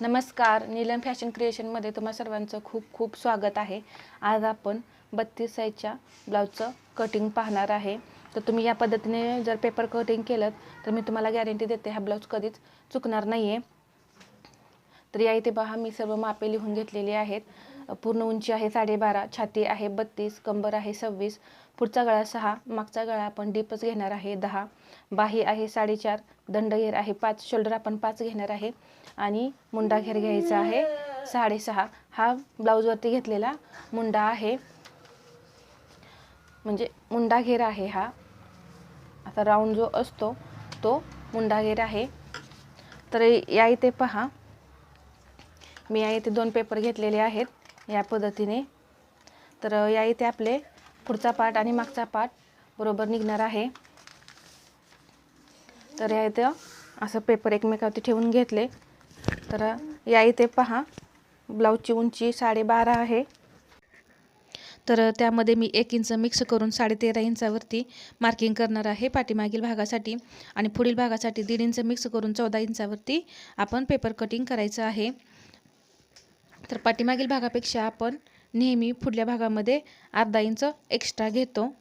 नमस्कार. नीलम फॅशन क्रिएशनमध्ये तुम्हा सर्वांचं खूप खूप स्वागत आहे. आज आपण बत्तीस साईजच्या ब्लाऊजचं कटिंग पाहणार आहे. तर तुम्ही या पद्धतीने जर पेपर कटिंग केलं तर मी तुम्हाला गॅरंटी देते हा ब्लाऊज कधीच चुकणार नाही आहे तर या इथे पहा मी सर्व मापे लिहून घेतलेली आहेत. पूर्ण उंची आहे साडेबारा छाती आहे बत्तीस कंबर आहे सव्वीस पुढचा गळा सहा मागचा गळा आपण डीपच घेणार आहे दहा बाही आहे साडेचार दंडघेर आहे पाच शोल्डर आपण पाच घेणार आहे. आणि मुंडा घेर घ्यायचा आहे. साडेसहा. हा ब्लाऊजवरती घेतलेला मुंडा आहे. म्हणजे मुंडा घेर आहे हा. आता राऊंड जो असतो तो मुंडा घेर आहे. तर या इथे पहा. मी या इथे दोन पेपर घेतलेले आहेत या पद्धतीने. तर या इथे आपले पुढचा पार्ट आणि मागचा पार्ट बरोबर निघणार आहे. तर या इथं असं पेपर एकमेकावरती ठेवून घेतले. तर या इथे पहा. ब्लाऊजची उंची साडेबारा आहे. तर त्यामध्ये मी एक इंच मिक्स करून साडेतेरा इंचावरती मार्किंग करणार आहे पाठीमागील भागासाठी. आणि पुढील भागासाठी दीड इंच मिक्स करून चौदा इंचावरती आपण पेपर कटिंग करायचं आहे. तर पाठीमागील भागापेक्षा आपण नेहमी पुढल्या भागामध्ये अर्धा इंच एक्स्ट्रा घेतो.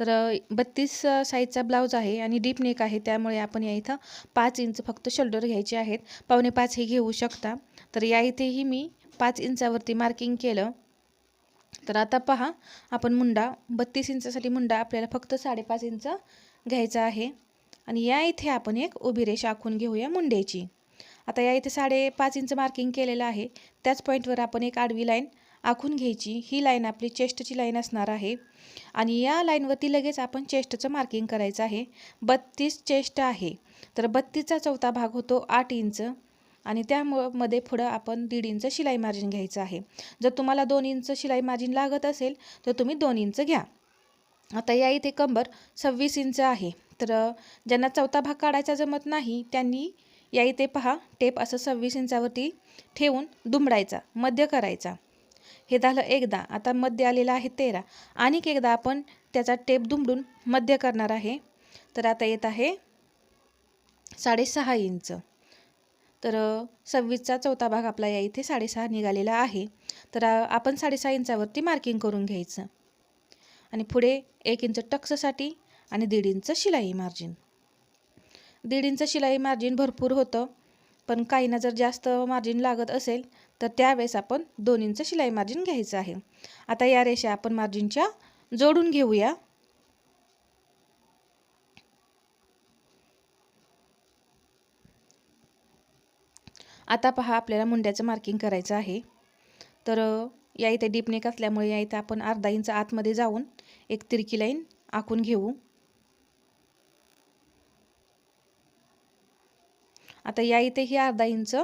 तर बत्तीस साईजचा ब्लाऊज आहे आणि डीप नेक आहे. त्यामुळे आपण या इथं पाच इंच फक्त शोल्डर घ्यायचे आहेत. पावणे पाच हे घेऊ शकता. तर या इथेही मी पाच इंचावरती मार्किंग केलं. तर आता पहा आपण मुंडा बत्तीस इंचासाठी मुंडा आपल्याला फक्त साडेपाच इंच घ्यायचा आहे. आणि या इथे आपण एक उभी रेष आखून घेऊया मुंड्याची आता या इथे साडेपाच इंच मार्किंग केलेलं आहे. त्याच पॉईंटवर आपण एक आडवी लाईन आखून घ्यायची. ही लाईन आपली चेस्टची लाईन असणार आहे. आणि या लाईनवरती लगेच आपण चेस्टचं मार्किंग करायचं आहे. बत्तीस चेस्ट आहे. तर बत्तीसचा चौथा भाग होतो आठ इंच आणि त्यामध्ये पुढं आपण दीड इंच शिलाई मार्जिन घ्यायचं आहे. जर तुम्हाला दोन इंच शिलाई मार्जिन लागत असेल तर तुम्ही दोन इंच घ्या. आता या इथे कंबर सव्वीस इंच आहे. तर ज्यांना चौथा भाग काढायचा जमत नाही त्यांनी या इथे पहा टेप असं सव्वीस इंचावरती ठेवून दुमडायचा मध्य करायचा. हे झालं एकदा. आता मध्य आलेलं आहे तेरा. आणिक एकदा आपण त्याचा टेप दुमडून मध्य करणार आहे. तर आता येत आहे साडेसहा इंच. तर सव्वीसचा चौथा भाग आपला या इथे साडेसहा निघालेला आहे. तर आपण साडेसहा इंचावरती मार्किंग करून घ्यायचं. आणि पुढे एक इंच टक्ससाठी आणि दीड इंच शिलाई मार्जिन दीड इंच शिलाई मार्जिन भरपूर होतं. पण काहींना जर जास्त मार्जिन लागत असेल तर त्यावेळेस आपण दोन इंच शिलाई मार्जिन घ्यायचं आहे. आता या रेषा आपण मार्जिनच्या जोडून घेऊया. आता पहा आपल्याला मुंड्याचं मार्किंग करायचं आहे. तर या इथे डीपनेक असल्यामुळे या इथे आपण अर्धा इंच आतमध्ये जाऊन एक तिरकी लाईन आखून घेऊ. आता या इथेही अर्धा इंच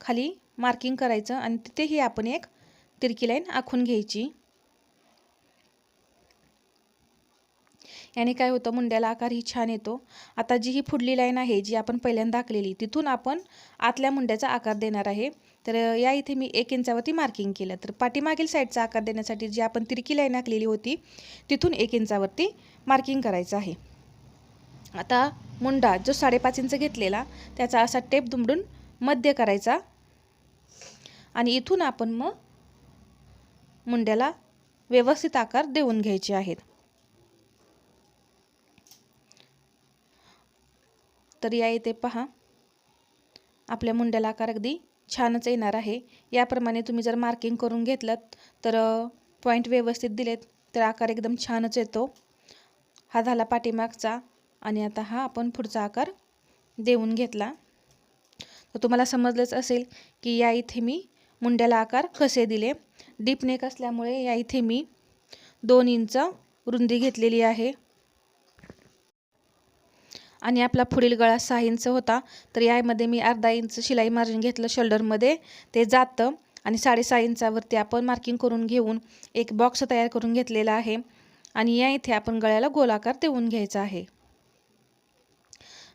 खाली मार्किंग करायचं आणि तिथेही आपण एक तिरकी लाईन आखून घ्यायची. याने काय होतं मुंड्याला आकार ही छान येतो. आता जी ही पुढली लाईन आहे जी आपण पहिल्यांदा आखलेली तिथून आपण आतल्या मुंड्याचा आकार देणार आहे. तर या इथे मी एक इंचावरती मार्किंग केलं. तर पाठीमागील साईडचा आकार देण्यासाठी जी आपण तिरकी लाईन आखलेली होती तिथून एक इंचावरती मार्किंग करायचं आहे. आता मुंडा जो साडेपाच इंच घेतलेला त्याचा असा टेप दुमडून मध्य करायचा. आणि इथून आपण मग मुंड्याला व्यवस्थित आकार देऊन घ्यायचे आहेत. तर या इथे पहा. आपल्या मुंड्याला आकार अगदी छानच येणार आहे. याप्रमाणे तुम्ही जर मार्किंग करून घेतलं तर पॉईंट व्यवस्थित दिलेत तर आकार एकदम छानच येतो. हा झाला पाठीमागचा आणि आता हा आपण पुढचा आकार देऊन घेतला. तर तुम्हाला समजलंच असेल की या इथे मी मुंड्याला आकार कसे दिले? डीप नेक असल्यामुळे या इथे मी दोन इंच रुंदी घेतलेली आहे. आणि आपला पुढील गळा सहा इंच होता. तर यामध्ये मी अर्धा इंच शिलाई मार्जिन घेतलं शोल्डरमध्ये ते जातं आणि साडेसहा इंचावरती आपण मार्किंग करून घेऊन एक बॉक्स तयार करून घेतलेला आहे. आणि या इथे आपण गळ्याला गोलाकार देऊन घ्यायचा आहे.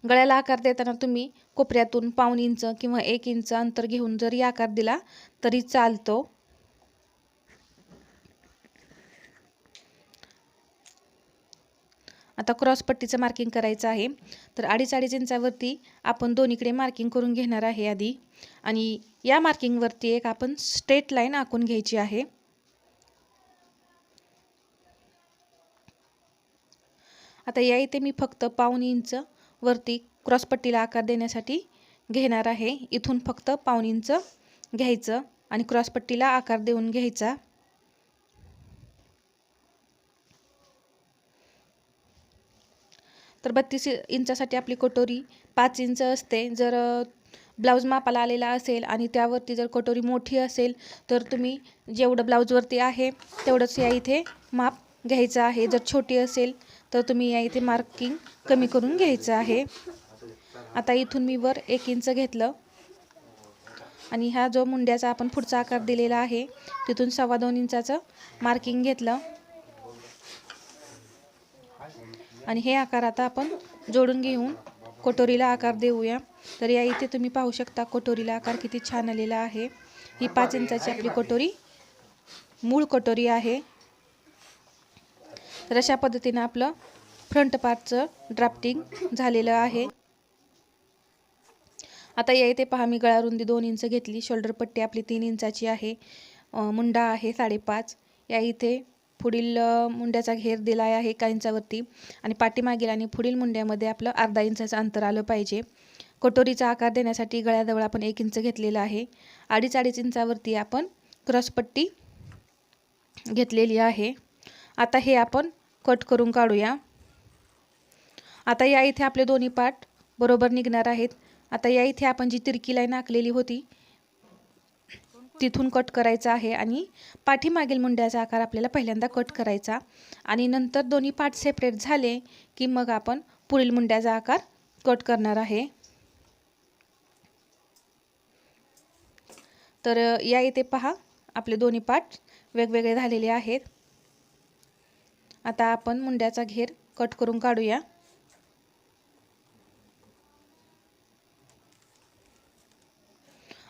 गळ्याला आकार देताना तुम्ही कोपऱ्यातून पाऊन इंच किंवा एक इंच अंतर घेऊन जरी आकार दिला तरी चालतो. आता क्रॉसपट्टीचं मार्किंग करायचं आहे. तर अडीच अडीच इंचावरती आपण दोन्हीकडे मार्किंग करून घेणार आहे आधी. आणि या मार्किंगवरती एक आपण स्ट्रेट लाईन आखून घ्यायची आहे. आता या इथे मी फक्त पाऊण इंच वरती क्रॉसपट्टीला आकार देण्यासाठी घेणार आहे. इथून फक्त पाऊन इंच घ्यायचं आणि क्रॉसपट्टीला आकार देऊन घ्यायचा. तर बत्तीस इंचासाठी आपली कटोरी पाच इंच असते. जर ब्लाऊज मापाला आलेला असेल आणि त्यावरती जर कटोरी मोठी असेल तर तुम्ही जेवढं ब्लाऊजवरती आहे तेवढंच या इथे माप घ्यायचं आहे. जर छोटी असेल तर तुम्ही या इथे मार्किंग कमी करून घ्यायचं आहे. आता इथून मी वर एक इंच घेतलं. आणि हा जो मुंड्याचा आपण पुढचा आकार दिलेला आहे तिथून सव्वा दोन इंचाचं मार्किंग घेतलं. आणि हे आकार आता आपण जोडून घेऊन कटोरीला आकार देऊया. तर या इथे तुम्ही पाहू शकता कटोरीला आकार किती छान आलेला आहे. ही पाच इंचाची आपली कटोरी मूळ कटोरी आहे. तर अशा पद्धतीनं आपलं फ्रंट पार्टचं ड्राफ्टिंग झालेलं आहे. आता या इथे पहा मी गळा रुंदी दोन इंच घेतली. शोल्डर पट्टी आपली तीन इंचाची आहे. मुंडा आहे साडेपाच. या इथे पुढील मुंड्याचा घेर दिला आहे एका इंचावरती. आणि पाठीमागील आणि पुढील मुंड्यामध्ये आपलं अर्धा इंचाचं अंतर आलं पाहिजे. कटोरीचा आकार देण्यासाठी गळ्याजवळ आपण एक इंच घेतलेला आहे. अडीच अडीच इंचावरती आपण क्रॉसपट्टी घेतलेली आहे. आता हे आपण कट करून काढूया. आता या इथे आपले दोन्ही पार्ट बरोबर निघणार आहेत. आता या इथे आपण जी तिरकी लाईन आखलेली होती तिथून कट करायचा आहे आणि पाठीमागील मुंड्याचा आकार आपल्याला पहिल्यांदा कट करायचा. आणि नंतर दोन्ही पार्ट सेपरेट झाले की मग आपण पुढील मुंड्याचा आकार कट करणार आहे. तर या इथे पहा आपले दोन्ही पार्ट वेगवेगळे झालेले आहेत. आता आपण मुंड्याचा घेर कट करून काढूया.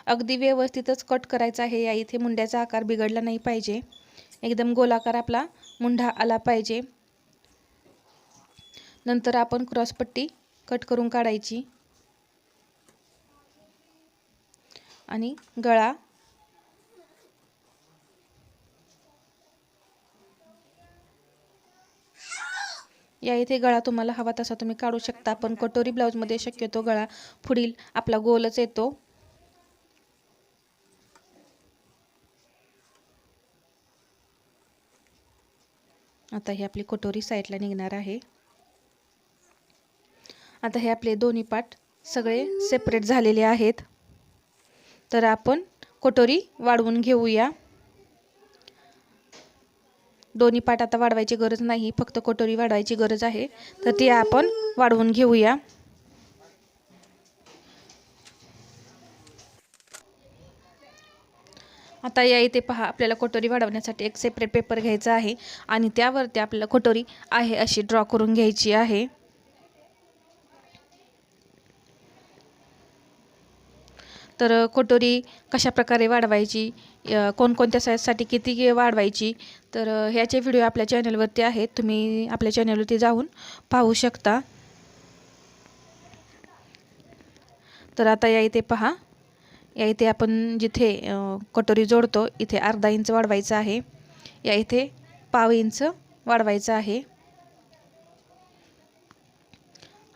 अगदी व्यवस्थितच कट करायचा आहे. या इथे मुंड्याचा आकार बिघडला नाही पाहिजे. एकदम गोलाकार आपला मुंढा आला पाहिजे. नंतर आपण क्रॉसपट्टी कट करून काढायची. आणि गळा या इथे गळा तुम्हाला हवा तसा तुम्ही काढू शकता. पण कटोरी ब्लाऊजमध्ये शक्यतो गळा पुढील आपला गोलच येतो. आता ही आपली कटोरी साईडला निघणार आहे. आता हे आपले दोन्ही पाट सगळे सेपरेट झालेले आहेत. तर आपण कटोरी वाढवून घेऊया. दोन्ही पाट आता वाढवायची गरज नाही फक्त कटोरी वाढवायची गरज आहे. तर ती आपण वाढवून घेऊया. आता या इथे पहा आपल्याला कटोरी वाढवण्यासाठी एक सेपरेट पेपर घ्यायचा आहे आणि त्यावरती आपल्याला कटोरी आहे अशी ड्रॉ करून घ्यायची आहे. तर कटोरी कशा प्रकारे वाढवायची कोणकोणत्या साईजसाठी किती वाढवायची तर ह्याचे व्हिडिओ आपल्या चॅनलवरती आहेत. तुम्ही आपल्या चॅनलवरती जाऊन पाहू शकता. तर आता या इथे पहा. या इथे आपण जिथे कटोरी जोडतो इथे अर्धा इंच वाढवायचं आहे. या इथे पाव इंच वाढवायचं आहे.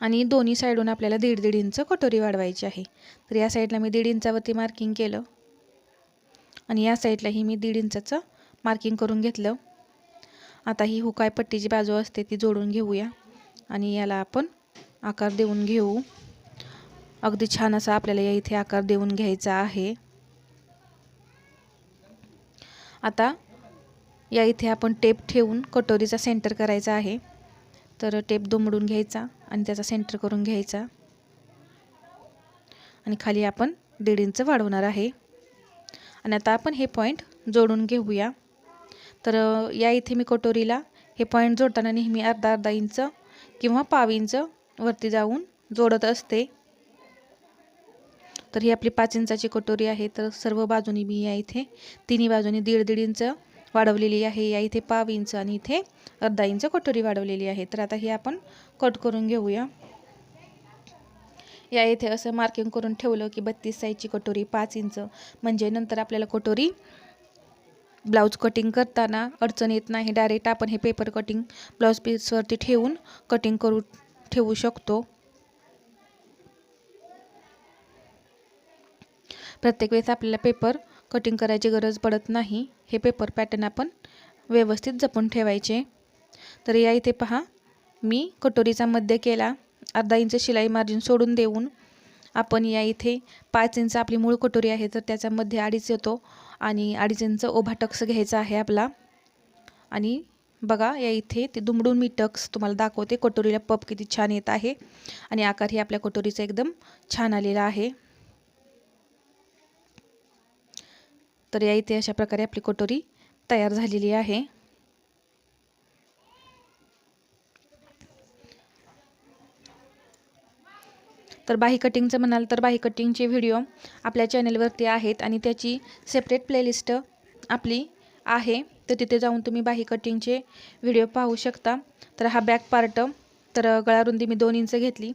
आणि दोन्ही साईडून आपल्याला दीड दीड इंच कटोरी वाढवायची आहे. तर या साईडला मी दीड इंचावरती मार्किंग केलं. आणि या साईडलाही मी दीड इंचाचं मार्किंग करून घेतलं. आता ही हुकाय पट्टीची बाजू असते ती जोडून घेऊया. आणि याला आपण आकार देऊन घेऊ. अगदी छान असा आपल्याला या इथे आकार देऊन घ्यायचा आहे. आता या इथे आपण टेप ठेवून कटोरीचा सेंटर करायचा आहे. तर टेप दुमडून घ्यायचा. आणि त्याचा सेंटर करून घ्यायचा. आणि खाली आपण दीड इंच वाढवणार आहे. आणि आता आपण हे पॉईंट जोडून घेऊया. तर या इथे मी कटोरीला हे पॉईंट जोडताना नेहमी अर्धा अर्धा इंच किंवा पाव इंच वरती जाऊन जोडत असते. तर ही आपली पाच इंचाची कटोरी आहे. तर सर्व बाजूनी मी या इथे तिन्ही बाजूनी दीड दीड इंच वाढवलेली आहे. या इथे पाव इंच आणि इथे अर्धा इंच कटोरी वाढवलेली आहे. तर आता हे आपण कट करून घेऊया. या इथे असं मार्किंग करून ठेवलं की बत्तीस साईजची कटोरी पाच इंच. म्हणजे नंतर आपल्याला कटोरी ब्लाऊज कटिंग करताना अडचण येत नाही. डायरेक्ट आपण हे पेपर कटिंग ब्लाऊज पीसवरती ठेवून कटिंग करू ठेवू शकतो. प्रत्येक वेळेस आपल्याला पेपर कटिंग करायची गरज पडत नाही. हे पेपर पॅटर्न आपण व्यवस्थित जपून ठेवायचे. तर या इथे पहा. मी कटोरीचा मध्य केला. अर्धा इंच शिलाई मार्जिन सोडून देऊन आपण या इथे पाच इंच आपली मूळ कटोरी आहे तर त्याच्यामध्ये अडीच येतो आणि अडीच इंच ओभा टक्स घ्यायचा आहे आपला. आणि बघा या इथे ते दुमडून मी टक्स तुम्हाला दाखवते. कटोरीला पप किती छान येत आहे आणि आकार ही आपल्या कटोरीचा एकदम छान आलेला आहे. तर या इथे अशा प्रकारे आपली कटोरी तयार झालेली आहे. तर बाही कटिंगचं म्हणाल तर बाही कटिंगचे व्हिडिओ आपल्या चॅनलवरती आहेत आणि त्याची सेपरेट प्लेलिस्ट आपली आहे. तर तिथे जाऊन तुम्ही बाही कटिंगचे व्हिडिओ पाहू शकता. तर हा बॅक पार्ट तर गळा रुंदी मी दोन इंच घेतली.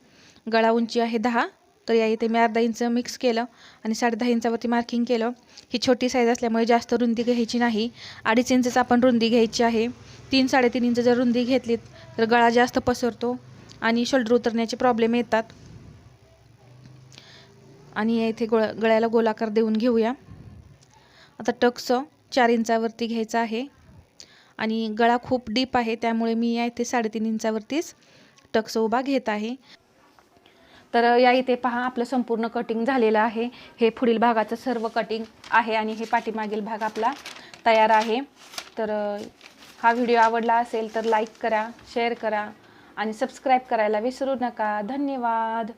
गळा उंची आहे दहा तर या इथे मी अर्धा इंच मिक्स केलं आणि साडे दहा इंचावरती मार्किंग केलं. ही छोटी साईज असल्यामुळे जास्त रुंदी घ्यायची नाही. अडीच इंचच आपण रुंदी घ्यायची आहे. तीन साडेतीन इंच जर रुंदी घेतलीत तर गळा जास्त पसरतो आणि शोल्डर उतरण्याचे प्रॉब्लेम येतात. आणि या इथे गोळ गळ्याला गोलाकार देऊन घेऊया. आता टक्स चार इंचावरती घ्यायचा आहे. आणि गळा खूप डीप आहे त्यामुळे मी या इथे साडेतीन इंचावरतीच टक्स उभा घेत आहे. तर या इथे पहा आपलं संपूर्ण कटिंग झालेलं आहे. हे पुढील भागाचं सर्व कटिंग आहे आणि हे पाठीमागील भाग आपला तयार आहे. तर हा व्हिडिओ आवडला असेल तर लाईक करा शेअर करा आणि सबस्क्राईब करायला विसरू नका. धन्यवाद!